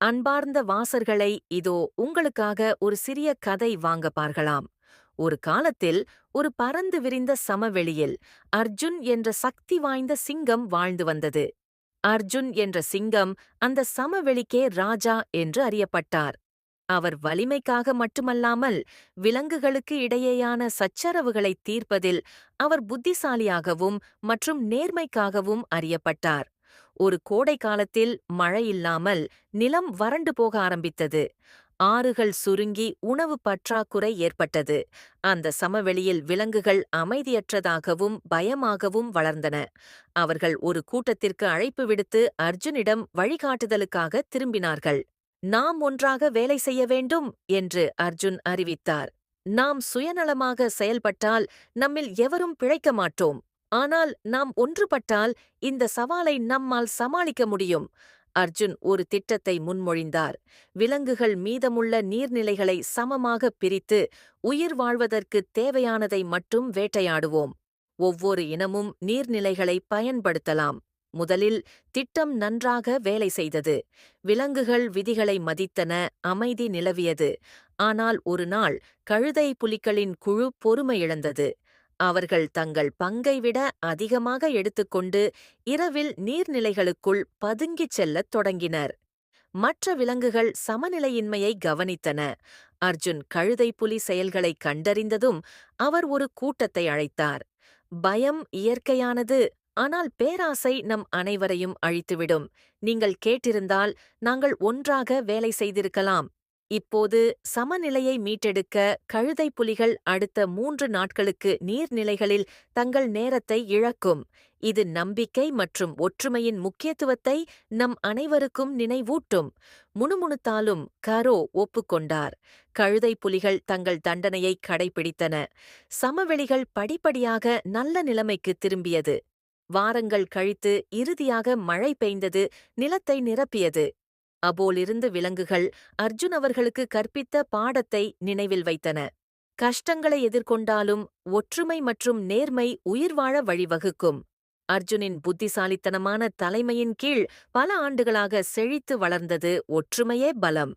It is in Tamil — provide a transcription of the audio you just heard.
அன்பார்ந்த வாசர்களை இதோ உங்களுக்காக ஒரு சிறிய கதை வாங்க பார்க்கலாம். ஒரு காலத்தில் ஒரு பறந்து விரிந்த சமவெளியில் அர்ஜுன் என்ற சக்தி வாய்ந்த சிங்கம் வாழ்ந்து வந்தது. அர்ஜுன் என்ற சிங்கம் அந்த சமவெளிக்கே ராஜா என்று அறியப்பட்டார். அவர் வலிமைக்காக மட்டுமல்லாமல் விலங்குகளுக்கு இடையேயான சச்சரவுகளைத் தீர்ப்பதில் அவர் புத்திசாலியாகவும் மற்றும் நேர்மைக்காகவும் அறியப்பட்டார். ஒரு கோடை காலத்தில் மழை இல்லாமல் நிலம் வறண்டு போக ஆரம்பித்தது. ஆறுகள் சுருங்கி உணவு பற்றாக்குறை ஏற்பட்டது. அந்த சமவெளியில் விலங்குகள் அமைதியற்றதாகவும் பயமாகவும் வளர்ந்தன. அவர்கள் ஒரு கூட்டத்திற்கு அழைப்பு விடுத்து அர்ஜுனிடம் வழிகாட்டுதலுக்காக திரும்பினார்கள். நாம் ஒன்றாக வேலை செய்ய வேண்டும் என்று அர்ஜுன் அறிவித்தார். நாம் சுயநலமாக செயல்பட்டால் நம்மில் எவரும் பிழைக்க மாட்டோம் ஆனால் நாம் ஒன்றுபட்டால் இந்த சவாலை நம்மால் சமாளிக்க முடியும். அர்ஜுன் ஒரு திட்டத்தை முன்மொழிந்தார். விலங்குகள் மீதமுள்ள நீர்நிலைகளை சமமாக பிரித்து உயிர் வாழ்வதற்கு தேவையானதை மட்டும் வேட்டையாடுவோம். ஒவ்வொரு இனமும் நீர்நிலைகளை பயன்படுத்தலாம். முதலில் திட்டம் நன்றாக வேலை செய்தது. விலங்குகள் விதிகளை மதித்தன அமைதி நிலவியது. ஆனால் ஒரு நாள் கழுதை புலிகளின் குழு பொறுமை இழந்தது. அவர்கள் தங்கள் பங்கை விட அதிகமாக எடுத்துக்கொண்டு இரவில் நீர்நிலைகளுக்குள் பதுங்கிச் செல்லத் தொடங்கினர். மற்ற விலங்குகள் சமநிலையின்மையை கவனித்தன. அர்ஜுன் கழுதை புலி செயல்களை கண்டறிந்ததும் அவர் ஒரு கூட்டத்தை அழைத்தார். பயம் இயற்கையானது ஆனால் பேராசை நம் அனைவரையும் அழித்துவிடும். நீங்கள் கேட்டிருந்தால் நாங்கள் ஒன்றாக வேலை செய்திருக்கலாம். இப்போது சமநிலையை மீட்டெடுக்க கழுதை புலிகள் அடுத்த மூன்று நாட்களுக்கு நீர்நிலைகளில் தங்கள் நேரத்தை இழக்கும். இது நம்பிக்கை மற்றும் ஒற்றுமையின் முக்கியத்துவத்தை நம் அனைவருக்கும் நினைவூட்டும். முணுமுணுத்தாலும் கரோ ஒப்புக்கொண்டார் கழுதை புலிகள் தங்கள் தண்டனையை கடைபிடித்தன சமவெளிகள் படிப்படியாக நல்ல நிலைமைக்கு திரும்பியது. வாரங்கள் கழித்து இறுதியாக மழை பெய்ந்தது நிலத்தை நிரப்பியது. அபோலிருந்து விலங்குகள் அர்ஜுன் அவர்களுக்கு கற்பித்த பாடத்தை நினைவில் வைத்தன. கஷ்டங்களை எதிர்கொண்டாலும் ஒற்றுமை மற்றும் நேர்மை உயிர்வாழ வழிவகுக்கும். அர்ஜுனின் புத்திசாலித்தனமான தலைமையின் கீழ் பல ஆண்டுகளாக செழித்து வளர்ந்தது ஒற்றுமையே பலம்.